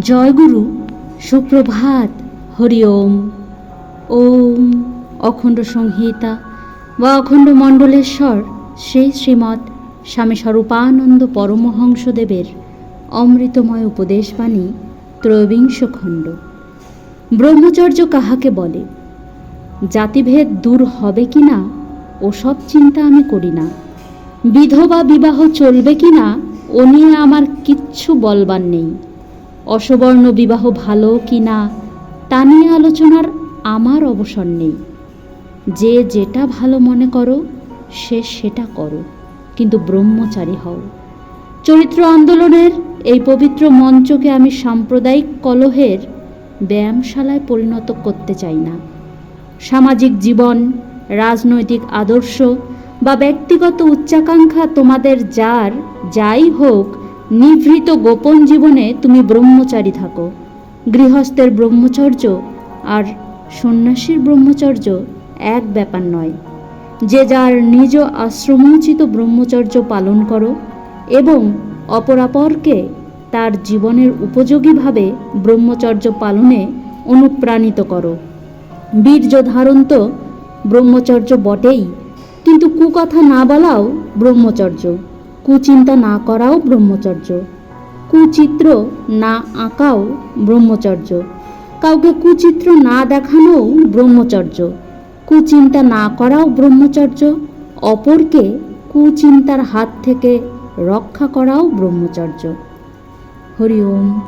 জয়গুরু, সুপ্রভাত, হরি ওম। ওম অখণ্ড সংহিতা বা অখণ্ড মণ্ডলেশ্বর শ্রী শ্রীমৎ স্বামী স্বরূপানন্দ পরমহংসদেবের অমৃতময় উপদেশবাণী ত্রয়োবিংশ খণ্ড। ব্রহ্মচর্য কাহাকে বলে? জাতিভেদ দূর হবে কি না, ওসব চিন্তা আমি করি না। বিধবা বিবাহ চলবে কি না, ও নিয়ে আমার কিচ্ছু বলবার নেই। অসবর্ণ বিবাহ ভালো কি না, তা নিয়ে আলোচনার আমার অবসর নেই। যে যেটা ভালো মনে করো, সে সেটা করো, কিন্তু ব্রহ্মচারী হও। চরিত্র আন্দোলনের এই পবিত্র মঞ্চকে আমি সাম্প্রদায়িক কলহের ব্যায়ামশালায় পরিণত করতে চাই না। সামাজিক জীবন, রাজনৈতিক আদর্শ বা ব্যক্তিগত উচ্চাকাঙ্ক্ষা তোমাদের যার, যাই হোক নিভৃত গোপন জীবনে তুমি ব্রহ্মচারী থাকো। গৃহস্থের ব্রহ্মচর্য আর সন্ন্যাসীর ব্রহ্মচর্য এক ব্যাপার নয়। যে যার নিজ আশ্রমোচিত ব্রহ্মচর্য পালন করো এবং অপরাপরকে তার জীবনের উপযোগীভাবে ব্রহ্মচর্য পালনে অনুপ্রাণিত করো। বীর্য ধারণ তো ব্রহ্মচর্য বটেই, কিন্তু কুকথা না বলাও ব্রহ্মচর্য। কুচিন্তা না করাও ব্রহ্মচর্য। কুচিত্র না আঁকাও ব্রহ্মচর্য। কাউকে কুচিত্র না দেখানোও ব্রহ্মচর্য। কুচিন্তা না করাও ব্রহ্মচর্য। অপরকে কুচিন্তার হাত থেকে রক্ষা করাও ব্রহ্মচর্য। হরি ওম।